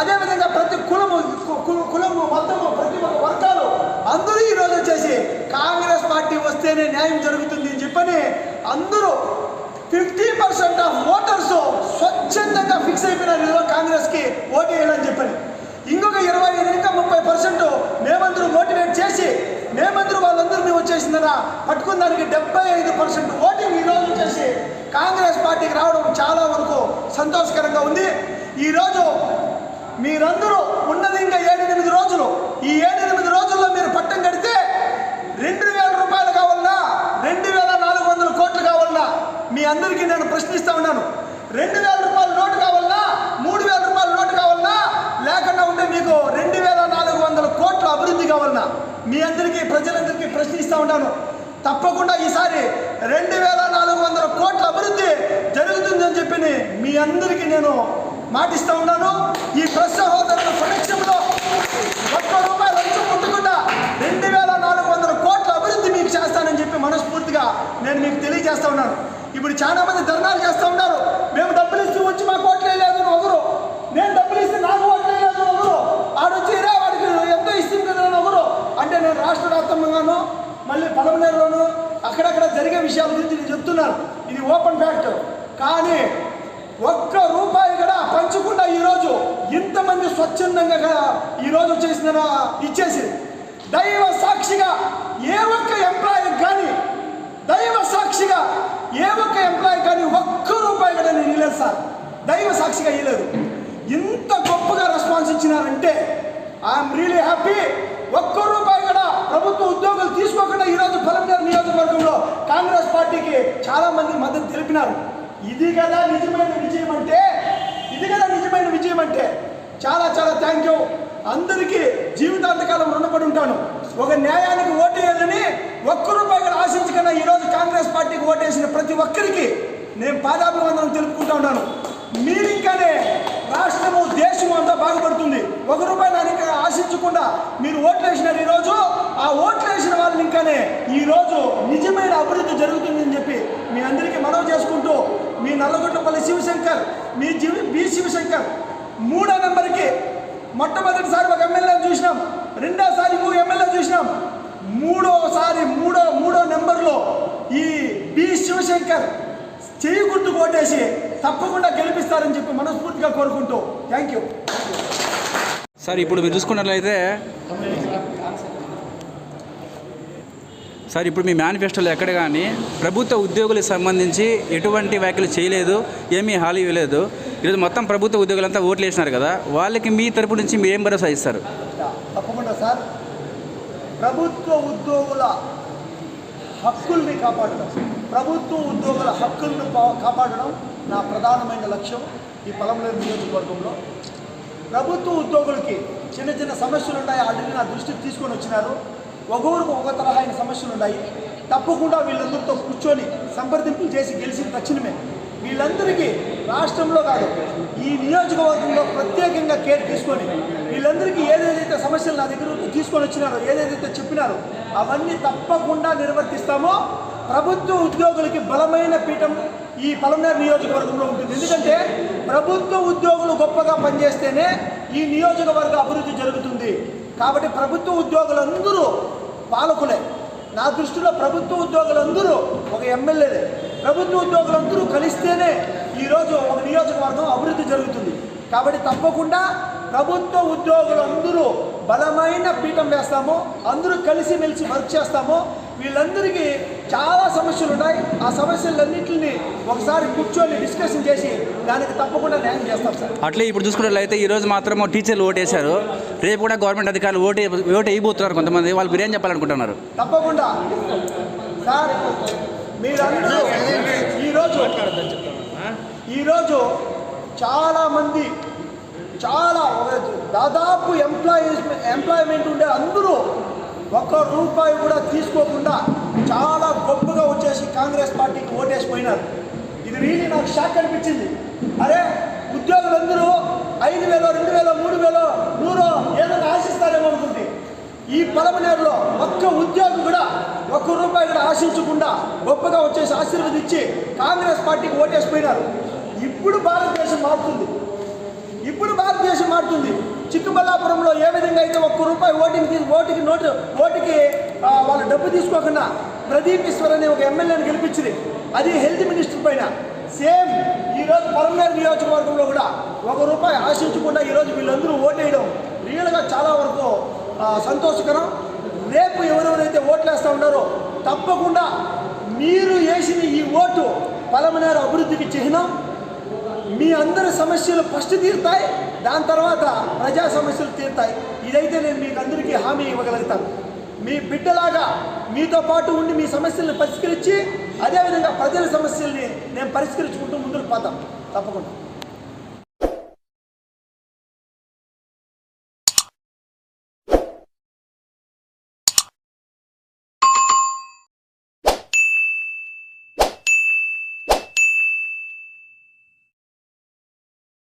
అదేవిధంగా ప్రతి కులము కులము మొత్తము ప్రతి ఒక్క వర్గాలు అందరూ ఈరోజు వచ్చేసి కాంగ్రెస్ పార్టీ వస్తేనే న్యాయం జరుగుతుంది అని చెప్పని అందరూ ఫిఫ్టీ పర్సెంట్ ఆఫ్ ఓటర్స్ స్వచ్ఛందంగా ఫిక్స్ అయిపోయినారు ఈరోజు కాంగ్రెస్కి ఓటు వేయాలని చెప్పని. ఇంకొక ఇరవై ఐదు ఇంకా ముప్పై పర్సెంట్ మేమందరూ మోటివేట్ చేసి మేమందరూ వాళ్ళందరూ మేము వచ్చేసిందరా పట్టుకున్న దానికి డెబ్బై ఐదు పర్సెంట్ ఓటింగ్ ఈరోజు వచ్చేసి కాంగ్రెస్ పార్టీకి రావడం చాలా వరకు సంతోషకరంగా ఉంది. ఈరోజు మీరందరూ ఉన్నది ఇంకా ఏడెనిమిది రోజులు. ఈ ఏడెనిమిది రోజుల్లో మీరు పట్టం కడితే రెండు వేల రూపాయలు కావాలన్నా రెండు వేల నాలుగు వందల కోట్లు కావాలన్నా మీ అందరికీ నేను ప్రశ్నిస్తా ఉన్నాను. రెండు వేల రూపాయల నోటు కావాలన్నా మూడు వేల రూపాయల నోటు కావాలన్నా లేకుండా ఉంటే మీకు రెండు వేల నాలుగు వందల కోట్ల అభివృద్ధి కావాలన్నా మీ అందరికీ ప్రజలందరికీ ప్రశ్నిస్తా ఉన్నాను. తప్పకుండా ఈసారి రెండు వేల నాలుగు వందల కోట్ల అభివృద్ధి జరుగుతుందని చెప్పి మీ అందరికీ నేను మాటిస్తా ఉన్నాను. ఈ ప్రెస్ సహోదరుల సమక్షంలో ఒక్క రూపాయలు లంచం ముట్టకుండా రెండు వేల నాలుగు వందల కోట్ల అభివృద్ధి మీకు చేస్తానని చెప్పి మనస్ఫూర్తిగా నేను మీకు తెలియజేస్తా ఉన్నాను. ఇప్పుడు చాలా మంది ధర్నాలు చేస్తూ ఉన్నారు. మేము డబ్బులు ఇస్తూ వచ్చి మా కోట్లే లేదు అని ఒకరు నేను డబ్బులు ఇస్తే నాకు ఓట్లే లేదు ఒకరు ఆడొచ్చి ఇరే వాడికి ఎంతో ఇస్తుంది కదా ఒకరు అంటే నేను రాష్ట్ర వ్యాప్తంగాను మళ్ళీ పలమనేరులోను అక్కడక్కడ జరిగే విషయాల గురించి నేను చెప్తున్నాను ఇది ఓపెన్ ఫ్యాక్ట్. కానీ ఒక్క రూపాయి కూడా పంచకుండా ఈరోజు ఇంతమంది స్వచ్ఛందంగా కూడా ఈరోజు చేసిన ఇచ్చేసి దైవ సాక్షిగా ఏ ఒక్క ఎంప్లాయీ కానీ దైవ సాక్షిగా ఏ ఒక్క ఎంప్లాయీ కానీ ఒక్క రూపాయి కూడా నేను ఇవ్వలేదు సార్. దైవ సాక్షిగా ఇవ్వలేదు ఇంత గొప్పగా రెస్పాన్స్ ఇచ్చినారంటే ఐఎమ్ రియలీ హ్యాపీ ఒక్క రూపాయి కూడా ప్రభుత్వ ఉద్యోగులు తీసుకోకుండా ఈరోజు పొలంనేరు నియోజకవర్గంలో కాంగ్రెస్ పార్టీకి చాలామంది మద్దతు తెలిపినారు. ఇది కదా నిజమైన విజయం అంటే ఇది కదా నిజమైన విజయం అంటే. చాలా చాలా థ్యాంక్ యూ అందరికీ జీవితాంతకాలం రుణపడి ఉంటాను. ఒక న్యాయానికి ఓటేయాలని ఒక్క రూపాయి కూడా ఆశించకుండా ఈరోజు కాంగ్రెస్ పార్టీకి ఓటేసిన ప్రతి ఒక్కరికి నేను పాదాభివందనం తెలుపుకుంటా ఉన్నాను. మీరు ఇంకానే రాష్ట్రము దేశము అంతా బాగుపడుతుంది. ఒక రూపాయి నా ఆశించకుండా మీరు ఓట్లు వేసినారు ఈరోజు ఆ ఓట్లు వేసిన వాళ్ళని ఇంకానే ఈరోజు నిజమైన అభివృద్ధి జరుగుతుందని చెప్పి మీ అందరికీ మనవి చేసుకుంటూ మీ నల్లగొండపల్లి శివశంకర్ మీ జీవి బి శివశంకర్ మూడో నెంబర్కి మొట్టమొదటిసారి ఒక ఎమ్మెల్యే చూసినాం రెండోసారి మూడు ఎమ్మెల్యే చూసినాం. మూడోసారి మూడో మూడో నెంబర్లో ఈ బి శివశంకర్ చేయి గుర్తు కొట్టేసి తప్పకుండా గెలిపిస్తారని చెప్పి మనస్ఫూర్తిగా కోరుకుంటూ థ్యాంక్ యూ. సార్ ఇప్పుడు మీరు చూసుకున్నట్లయితే సార్ ఇప్పుడు మీ మేనిఫెస్టోలో ఎక్కడ కానీ ప్రభుత్వ ఉద్యోగులకు సంబంధించి ఎటువంటి వ్యాఖ్యలు చేయలేదు ఏమీ హాలు ఇవ్వలేదు. ఈరోజు మొత్తం ప్రభుత్వ ఉద్యోగులంతా ఓట్లు వేసినారు కదా వాళ్ళకి మీ తరపు నుంచి మీరు ఏం భరోసా ఇస్తారు? తప్పకుండా సార్. ప్రభుత్వ ఉద్యోగుల హక్కుల్ని కాపాడడం ప్రభుత్వ ఉద్యోగుల హక్కులను కాపాడడం నా ప్రధానమైన లక్ష్యం ఈ పొలంలో నియోజకవర్గంలో. ప్రభుత్వ ఉద్యోగులకి చిన్న చిన్న సమస్యలు ఉన్నాయి ఆల్రెడీ నా దృష్టికి తీసుకొని వచ్చినారు. ఒక్కొక్కరికి ఒక తరహైన సమస్యలు ఉన్నాయి తప్పకుండా వీళ్ళందరితో కూర్చొని సంప్రదింపులు చేసి గెలిచిన తక్షణమే వీళ్ళందరికీ రాష్ట్రంలో కాదు ఈ నియోజకవర్గంలో ప్రత్యేకంగా కేర్ తీసుకొని వీళ్ళందరికీ ఏదేదైతే సమస్యలు నా దగ్గర తీసుకొని వచ్చినారో ఏదేదైతే చెప్పినారో అవన్నీ తప్పకుండా నిర్వర్తిస్తామో ప్రభుత్వ ఉద్యోగులకి బలమైన పీఠం ఈ పలమనేరు నియోజకవర్గంలో ఉంటుంది. ఎందుకంటే ప్రభుత్వ ఉద్యోగులు గొప్పగా పనిచేస్తేనే ఈ నియోజకవర్గ అభివృద్ధి జరుగుతుంది. కాబట్టి ప్రభుత్వ ఉద్యోగులందరూ పాలకులే. నా దృష్టిలో ప్రభుత్వ ఉద్యోగులందరూ ఒక ఎమ్మెల్యేలే. ప్రభుత్వ ఉద్యోగులందరూ కలిస్తేనే ఈరోజు ఒక నియోజకవర్గం అభివృద్ధి జరుగుతుంది. కాబట్టి తప్పకుండా ప్రభుత్వ ఉద్యోగులందరూ బలమైన పీఠం వేస్తాము. అందరూ కలిసి మెలిసి వర్క్ చేస్తాము. వీళ్ళందరికీ చాలా సమస్యలు ఉన్నాయి ఆ సమస్యలన్నింటినీ ఒకసారి కూర్చొని డిస్కషన్ చేసి దానికి తప్పకుండా న్యాయం చేస్తాం సార్. అట్లే ఇప్పుడు చూసుకున్నట్లయితే ఈరోజు మాత్రం టీచర్లు ఓటేశారు. రేపు కూడా గవర్నమెంట్ అధికారులు ఓటు ఓటు వేయబోతున్నారు కొంతమంది. వాళ్ళు మీరు ఏం చెప్పాలనుకుంటున్నారు. తప్పకుండా. సార్ మీరందరూ ఈరోజు ఈరోజు చాలామంది చాలా దాదాపు ఎంప్లాయీస్ ఎంప్లాయ్మెంట్ ఉండే అందరూ ఒక్క రూపాయి కూడా తీసుకోకుండా చాలా గొప్పగా వచ్చేసి కాంగ్రెస్ పార్టీకి ఓటేసి పోయినారు ఇది రియలీ నాకు షాక్ అనిపించింది. అరే ఉద్యోగులందరూ ఐదు వేలో రెండు వేలో మూడు వేలో నూరో ఏదైనా ఆశిస్తారేమో అనుకుంటే ఈ పలమనేరులో ఒక్క ఉద్యోగి కూడా ఒక్క రూపాయి కూడా ఆశించకుండా గొప్పగా వచ్చేసి ఆశీర్వదించి కాంగ్రెస్ పార్టీకి ఓటేసిపోయినారు. ఇప్పుడు భారతదేశం మారుతుంది. ఇప్పుడు భారతదేశం మారుతుంది. చిక్కబల్లాపురంలో ఏ విధంగా అయితే ఒక్క రూపాయి ఓటింగ్ ఓటుకి నోటు ఓటుకి వాళ్ళు డబ్బు తీసుకోకుండా ప్రదీప్ ఈశ్వర్ అనే ఒక ఎమ్మెల్యేని గెలిపించింది. అది హెల్త్ మినిస్టర్ పైన. సేమ్ ఈరోజు పరమనేరు నియోజకవర్గంలో కూడా ఒక రూపాయి ఆశించకుండా ఈరోజు వీళ్ళందరూ ఓటేయడం రియల్గా చాలా వరకు సంతోషకరం. రేపు ఎవరెవరైతే ఓట్లు వేస్తూ ఉన్నారో తప్పకుండా మీరు వేసిన ఈ ఓటు పలమనేరు అభివృద్ధికి చిహ్నం. మీ అందరి సమస్యలు ఫస్ట్ తీరుతాయి దాని తర్వాత ప్రజా సమస్యలు తీరుతాయి. ఇదైతే నేను మీకు అందరికీ హామీ ఇవ్వగలుగుతాను మీ బిడ్డలాగా మీతో పాటు ఉండి మీ సమస్యలను పరిష్కరించి అదేవిధంగా ప్రజల సమస్యల్ని నేను పరిష్కరించుకుంటూ ముందుకు పోతాం. తప్పకుండా.